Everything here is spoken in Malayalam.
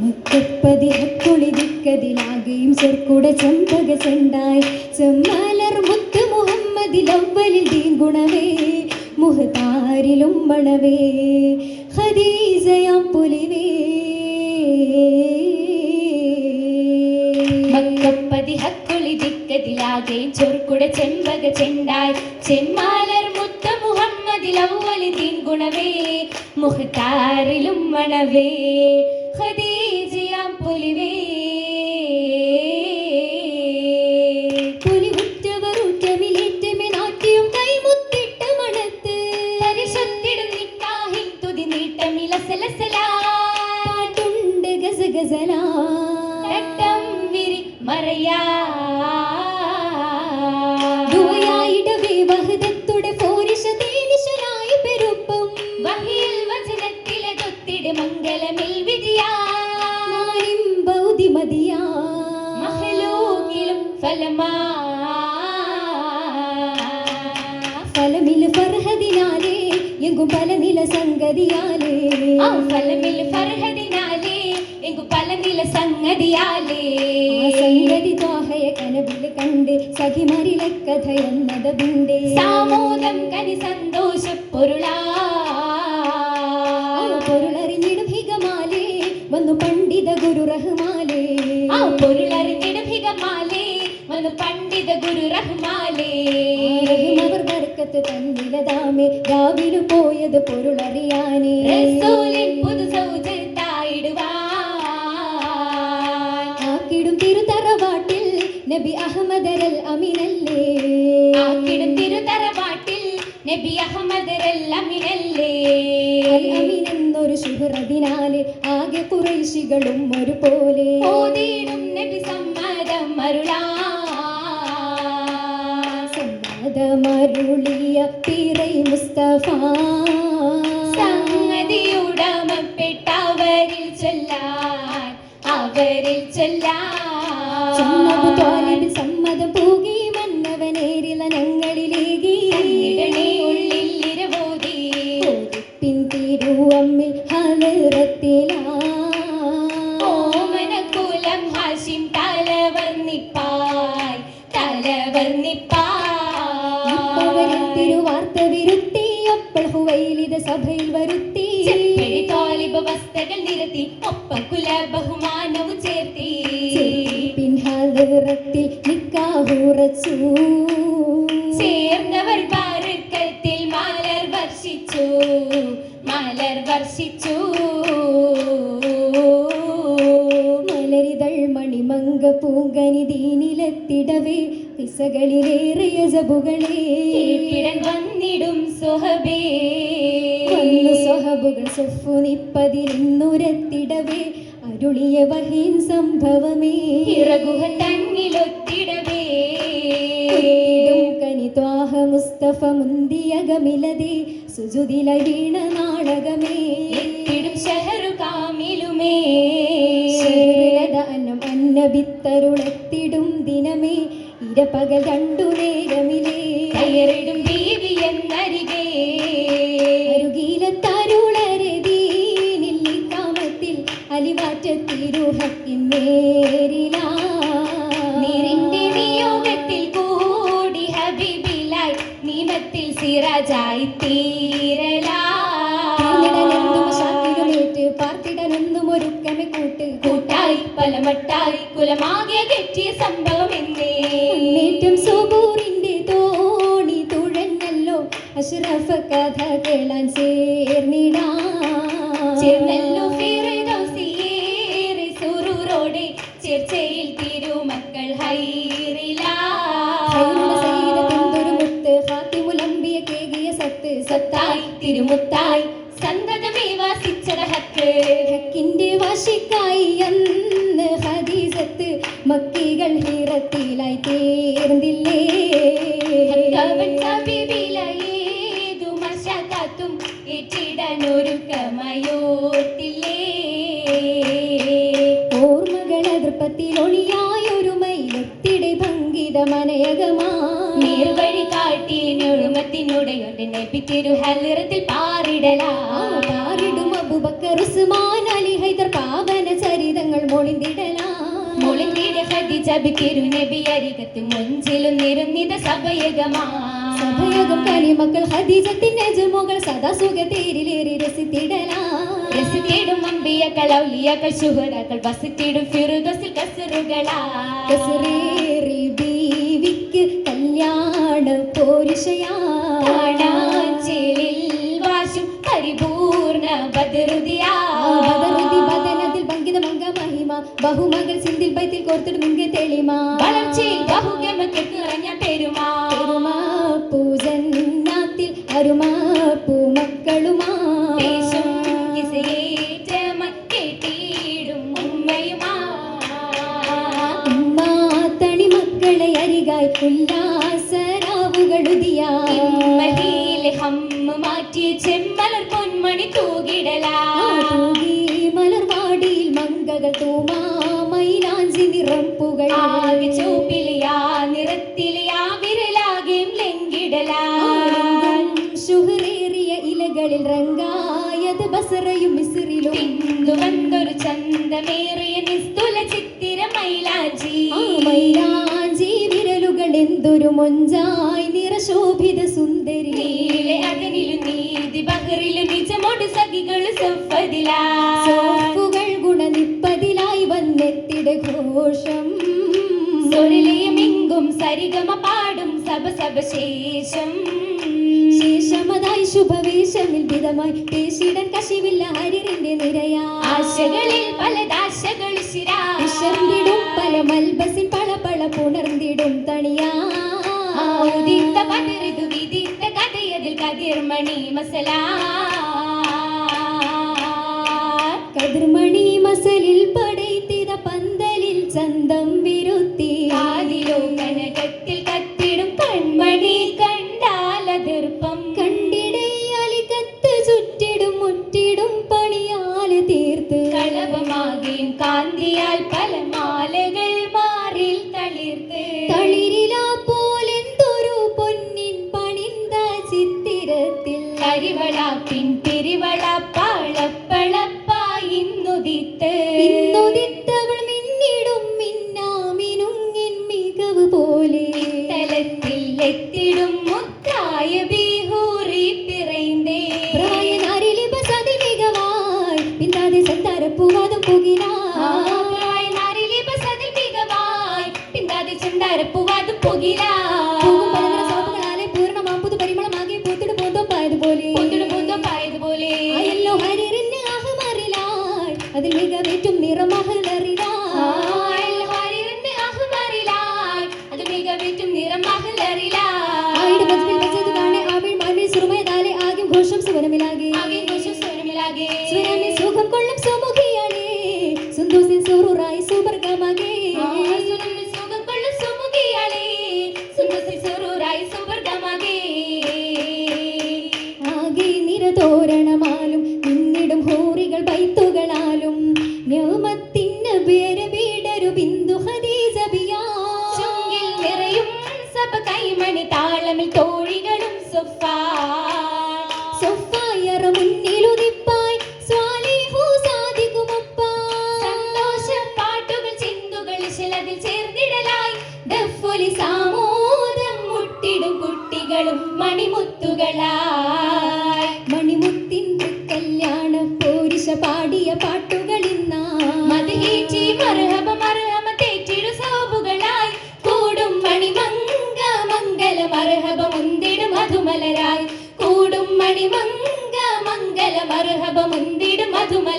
മക്കപ്പതി ഹക്കുളിതിക്കതിലാകെയും ചെർക്കുട ചെമ്പക ചെണ്ടായി. ചെമ്മലർ മുത്ത് മുഹമ്മദിൽ അവലിൽ ദീൻ ഗുണവേ മുഹത്താരിലും മണവേ ഹദീസയാം പുലിവേ മക്കപ്പതി ഹക്കുളി ദിക്കതിലാകെ ചൊർക്കുട ചെമ്പക ചെണ്ടായി. ചെമ്മാലർ മുത്ത മുഹമ്മദിൽ അവലി തീൻ ഗുണവേ മുഹത്താരിലും മണവേ തൊത്തിട് മംഗലമിൽ വിധിയാ നാരിം ബൗദ്ധിമതിയാ. മഹലൂകിലും ഫലമാ. ഫലമിൽ ഫർഹദിനാലേ എങ്കും പല നില സംഗതിയാലേ ഫലമിൽ ഫർഹദി എങ്കു സംഗതിയാലേ. ആ സംഗതി ത്വാഹയ കനവിൽ കണ്ട് സഖിമാരിലെ കഥ സാമോദം കനി സന്തോഷ പൊരുളാ. പൊരുളറിഞ്ഞിടും ഹികമാലേ. വന്നു പണ്ഡിത ഗുരു റഹ്മാലേ. ആ പൊരുളറിഞ്ഞിടും ഹിതമാലേ വന്നു പണ്ഡിത ഗുരു റഹ്മാലേ. അവർ ബർക്കത്ത് തന്നിലതാമേ. രാവിലെ പോയത് പൊരുളറിയാനേ. നബി അഹമ്മദ് എന്നൊരു ശുഹ്റതിനാലെ ആകെ കുറേശികളും ഒരുപോലെ. ഓതിയിടും നബി സമ്മതം അരുളാ സമ്മതമരുളിയ പിറൈ മുസ്തഫ. സംഗതിയുടമപ്പെട്ടവരിൽ ചൊല്ലാൻ അവരിൽ ചൊല്ലാൻ. സമ്മതം പൂകി മന്നവനേരില ഞങ്ങളിലേകി തിരുവാർത്ത വിരുത്തി അപ്പോൾ ഹുവൈലിത സഭയിൽ വരുത്തി. ചെപ്പടി വസ്തകൾ നിരത്തി ഒപ്പം കുല ബഹുമാനവും ചേർത്തി. പിൻഹാലറത്തിൽ നിക്കാഹുറച്ചു. ചേർന്നവർ പാറുക്കത്തിൽ മലർ വർഷിച്ചു. മലർ വർഷിച്ചു. മണിമങ്ക പൂങ്കനി ദീനിലെത്തിടവേ കിസകളിലേറിയ ജബുകളെ വന്നിടും സ്വഹബേ. സ്വഹബുകൾ സൊഫു നിപ്പതിരുന്നുരത്തിടവേ അരുളിയ വഹീൻ സംഭവമേ. ഇറകുഹ തന്നിലൊത്തിടവേ. കനി ത്വാഹ മുസ്തഫ മുന്തിയകമിലതേ സുജുതില വീണ നാടകമേ. ഷഹറു കാമിലുമേ. ശേരദാനം അന്നബിത്തരുളെത്തിടും ദിനമേ. ഇരപകൽ രണ്ടു നേരമിലേ. കയറിടും ദേവി എന്നരികെ. അരുകീലത്തരുളരെ ദീനില്ലി കാമത്തിൽ അലിവാറ്റത്തിരുഹത്തിൻ നേരിലാ നീരിന്റെ നിയോഗത്തിൽ കൂടി ഹബിബിലായി നിയമത്തിൽ സിറാജായി തീരലാ പലമട്ടായി കുലമാകെ കെട്ടിയ സംഭവം എന്നേ. മുന്നേറ്റം സുബൂറിന്റെ തോണി തുഴഞ്ഞല്ലോ അഷ്റഫ കഥ കേളാൻ ചേർന്നിടാ ചേർന്നല്ലോ സുറൂറോടെ ചേർച്ചയിൽ തിരുമക്കൾ ഹൈറിലാ. സത്തായി തിരുമുത്തായി സന്തതമേ വാസിച്ചത ഹക്ക് ഹക്കിന്റെ വാശിക്കായി അന്ന് ഹദീസത്ത് മക്കികൾ ഹീറത്തിലായി തീർന്നില്ലേ? ഹക്കവൻ സബീബിലയേതു മശകാത്തും ഏറ്റിടാനൊരുക്കമയോർത്തില്ലേ ഓർമ്മകൾ അതിർപ്പത്തിൽ ഒളിയായൊരു മൈലത്തിടെ ഭംഗിത മനയകമാ. നേർവഴി കാട്ടി ഞൊഴുമത്തിനുടയുണ്ട് നബി തിരു ഹലിറത്തിൽ പാറിടും അബുബക്കർ ഉസ്മാൻ അലി ഹൈദർ പാവന ചരിതങ്ങൾ മൊളിന്തിടലാ. മൊളിന്തിട ഖദീജ ബിക്കിരു നബി അരികത്ത് മുഞ്ചിലും നിരുന്നിത സഭയകമാ. സഭയോഗം കനിമക്കൾ ഹദീജത്തിന്റെ ജുമുകൾ സദാ സുഖതേരിലേറി രസിത്തിടലാ. രസിത്തിടും അമ്പിയക്കൾ ഔലിയക്കൾ ശുഹദാക്കൾ വസിത്തിടും ഫിറുദസിൽ കസറുകളാ. കസറേറി ബഹുമകൾ സിന്ധിൽ ബൈത്തിൽ കോർത്തിടും ഇങ്ക തെളിമ. വളർച്ചയിൽ നിറഞ്ഞ പെരുമാ. പെരുമാ പൂജന്നാത്തിൽ അരുമാ പൂമക്കളുമാ അരികായി ഹമ്മ മാറ്റിയ ചെമ്മലർ പൊന്മണി തൂകിടലാ. തൂകി മലർവാടിയിൽ മങ്കകൾ തൂമാ. മൈലാഞ്ചി നിറപ്പുകൾ ആകെ ചൂപ്പിലിയാ നിറത്തിലെയാ വിരലാകെയും ലംഘിടലാം ശുഹറേറിയ ഇലകളിൽ റങ്കായത് ബസറയും മിസിറിലും പിന്തു വന്നൊരു ചന്തമേറിയ നിസ്തുല ചിത്തിര മൈലാജി മൈലാഞ്ചി വിരലുകൾ എന്തൊരു മൊഞ്ചായി നിറശോഭിത സുന്ദരി. നീലെ അതിനിലും നീതി ബഹറിലും നിജമോട് സഖികൾ സഫദിലാ വന്നെത്തിട ഘോഷം സൊരലയമെങ്കും സരിഗമ പാടും സഭ സഭ ശേഷം ശേഷമതായി ശുഭവേഷമിൽ വിധമായി പേശിടൻ കശിവില്ല ഹരിന്റെ നിരയാ. ആശകളിൽ പലതാശകൾ വിശർന്നിടും പല മൽബസിൻ പള പള പുണർന്നിടും തണിയാ. ഉദിത്ത പതിറിതു വിദിത്ത കഥയതിൽ കതിർമണി മസലാ. കതിർമണി മസലിൽ പടൈത്തിത പന്തലിൽ വിരുത്തി കാതിലോ കനകത്തിൽ കത്തിടും കൺമണി കണ്ടാലതിർപ്പം കണ്ടിടയാലി കത്ത് ചുറ്റിടും മുറ്റിടും പണിയാൽ തീർത്ത്. കളവമാകെയും കാന്തിയാൽ പല മാലകൾ മാറിൽ തളിർത്ത്. തളിരിലാ പോലെന്തൊരു പൊന്നിൻ പണിന്ത ചിത്തിരത്തിൽ. കരിവളാപ്പിൻ പെരുവള പാളപ്പളപ്പായിന്നുദിത്ത് ഇന്നുദിത്തവൾ அது செத்தார பூவாதும் தலைமை தோழிகளும் சொஃபா do mais